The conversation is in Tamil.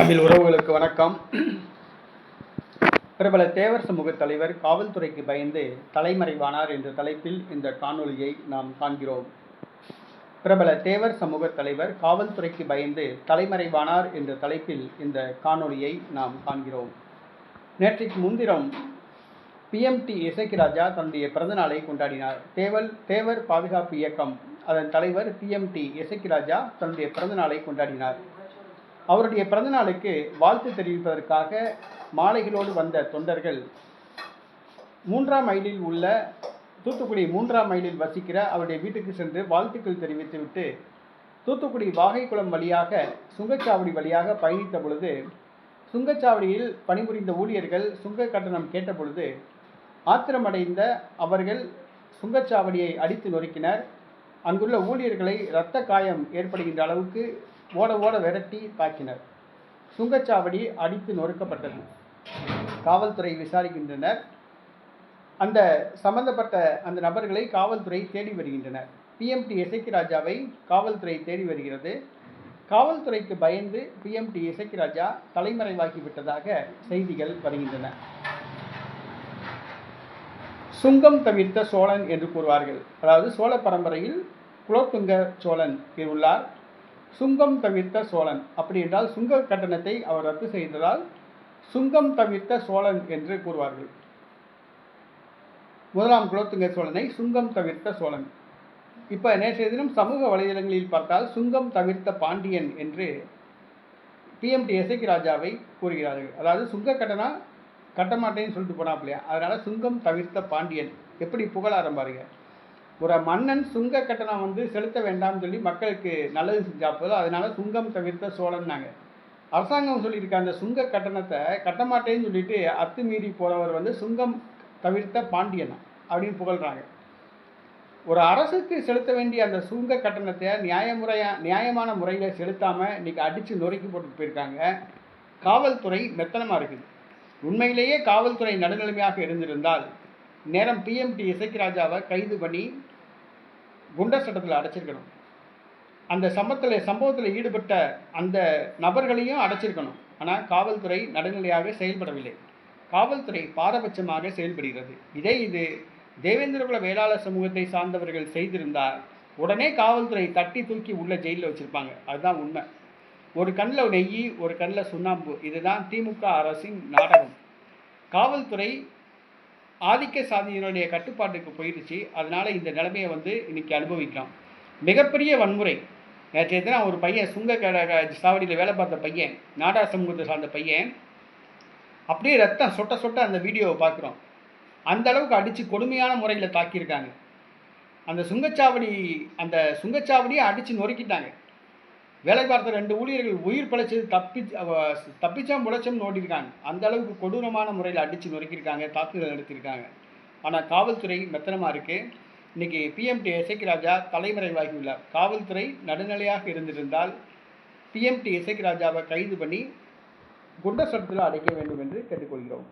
தமிழ் உறவுகளுக்கு வணக்கம். பிரபல தேவர் சமூக தலைவர் காவல்துறைக்கு பயந்து தலைமறைவானார் என்ற தலைப்பில் இந்த காணொலியை நாம் காண்கிறோம். பிரபல தேவர் சமூக தலைவர் காவல்துறைக்கு பயந்து தலைமறைவானார் என்ற தலைப்பில் இந்த காணொலியை நாம் காண்கிறோம். நேற்றைக்கு முன்தினம் பிஎம்டி இசைக்கிராஜா தன்னுடைய பிறந்தநாளை கொண்டாடினார். தேவல் தேவர் பாதுகாப்பு இயக்கம். அதன் தலைவர் பிஎம்டி இசைக்கிராஜா தன்னுடைய பிறந்தநாளை கொண்டாடினார். அவருடைய பிறந்தநாளுக்கு வாழ்த்து தெரிவிப்பதற்காக மாலைகளோடு வந்த தொண்டர்கள் மூன்றாம் மைலில் உள்ள தூத்துக்குடி மூன்றாம் மைலில் வசிக்கிற அவருடைய வீட்டுக்கு சென்று வாழ்த்துக்கள் தெரிவித்துவிட்டு தூத்துக்குடி வாகைக்குளம் வழியாக சுங்கச்சாவடி வழியாக பயணித்த பொழுது சுங்கச்சாவடியில் பணிபுரிந்த ஊழியர்கள் சுங்க கட்டணம் கேட்ட பொழுது ஆத்திரமடைந்த அவர்கள் சுங்கச்சாவடியை அடித்து நொறுக்கினர். அங்குள்ள ஊழியர்களை இரத்த காயம் ஏற்படுகின்ற அளவுக்கு ஓட ஓட விரட்டி தாக்கினர். சுங்கச்சாவடி அடித்து நொறுக்கப்பட்டது. காவல்துறை விசாரிக்கின்றனர். அந்த சம்பந்தப்பட்ட அந்த நபர்களை காவல்துறை தேடி வருகின்றனர். பிஎம்டி இசைக்கு ராஜாவை காவல்துறை தேடி வருகிறது. காவல்துறைக்கு பயந்து பிஎம்டி இசைக்கு ராஜா தலைமறைவாகிவிட்டதாக செய்திகள் வருகின்றன. சுங்கம் தவிர்த்த சோழன் என்று கூறுவார்கள். அதாவது சோழ பரம்பரையில் குலோத்துங்க சோழன் உள்ளார். சுங்கம் தவிர்த்த சோழன் அப்படி என்றால் சுங்க கட்டணத்தை அவர் ரத்து செய்ததால் சுங்கம் தவிர்த்த சோழன் என்று கூறுவார்கள். முதலாம் குலோத்துங்க சோழனை சுங்கம் தவிர்த்த சோழன். இப்போ நேற்றைய தினம் சமூக வலைதளங்களில் பார்த்தால் சுங்கம் தவிர்த்த பாண்டியன் என்று பிஎம்டி எஸ்ஐக்கு ராஜாவை கூறுகிறார்கள். அதாவது சுங்க கட்டணம் கட்டமாட்டேன்னு சொல்லிட்டு போனாப்பிலையா அதனால் சுங்கம் தவிர்த்த பாண்டியன். எப்படி புகழ ஆரம்பாருங்க ஒரு மன்னன் சுங்க கட்டணம் வந்து செலுத்த வேண்டாம்னு சொல்லி மக்களுக்கு நல்லது செஞ்சாப்போது அதனால சுங்கம் தவிர்த்த சோழன்னாங்க. அரசாங்கம் சொல்லியிருக்க அந்த சுங்க கட்டணத்தை கட்ட மாட்டேன்னு சொல்லிட்டு அத்துமீறி போகிறவர் வந்து சுங்கம் தவிர்த்த பாண்டியன் அப்படின்னு புகழ்கிறாங்க ஒரு அரசுக்கு செலுத்த வேண்டிய அந்த சுங்க கட்டணத்தை நியாயமுறையா நியாயமான முறையில் செலுத்தாமல் இன்றைக்கி அடித்து நொறுக்கி போட்டு போயிருக்காங்க. காவல்துறை மெத்தனமாக இருக்குது. உண்மையிலேயே காவல்துறை நடுநிலைமையாக இருந்திருந்தால் நேரம் பிஎம்டி இசைக்கு ராஜாவை கைது பண்ணி குண்டர் சட்டத்தில் அடைச்சிருக்கணும். அந்த சம்பத்தில் சம்பவத்தில் ஈடுபட்ட அந்த நபர்களையும் அடைச்சிருக்கணும். ஆனால் காவல்துறை நடுநிலையாக செயல்படவில்லை. காவல்துறை பாரபட்சமாக செயல்படுகிறது. இதே இது தேவேந்திரகுல வேளாளர் சமூகத்தை சார்ந்தவர்கள் செய்திருந்தால் உடனே காவல்துறை தட்டி தூக்கி உள்ள ஜெயிலில் வச்சுருப்பாங்க. அதுதான் உண்மை. ஒரு கண்ணில் நெய் ஒரு கண்ணில் சுண்ணாம்பு இதுதான் திமுக அரசின் நாடகம். காவல்துறை ஆதிக்க சாதியினுடைய கட்டுப்பாட்டுக்கு போயிடுச்சு. அதனால் இந்த நிலைமையை வந்து இன்றைக்கி அனுபவிக்கலாம். மிகப்பெரிய வன்முறை. நேற்றைய தினம் ஒரு பையன் சுங்க சாவடியில் வேலை பார்த்த பையன் நாடா சமூகத்தை சார்ந்த பையன் அப்படியே ரத்தம் சொட்ட சொட்ட அந்த வீடியோவை பார்க்குறோம். அந்த அளவுக்கு அடித்து கொடுமையான முறையில் தாக்கியிருக்காங்க. அந்த சுங்கச்சாவடி அந்த சுங்கச்சாவடியை அடித்து நொறுக்கிட்டாங்க. வேலை பார்த்த ரெண்டு ஊழியர்கள் உயிர் பிழைச்சது தப்பி தப்பிச்சாம் புழைச்சம் நோட்டிருக்காங்க அந்த அளவுக்கு கொடூரமான முறையில் அடித்து நொறுக்கியிருக்காங்க தாக்குதல் நடத்தியிருக்காங்க. ஆனால் காவல்துறை மெத்தனமாக இருக்குது இன்றைக்கி பிஎம்டி இசைக்கு ராஜா தலைமறைவாகியுள்ளார். காவல்துறை நடுநிலையாக இருந்திருந்தால் பிஎம்டி இசைக்கு ராஜாவை கைது பண்ணி குண்டர் சட்டத்தில் அடைக்க வேண்டும் என்று கேட்டுக்கொள்கிறோம்.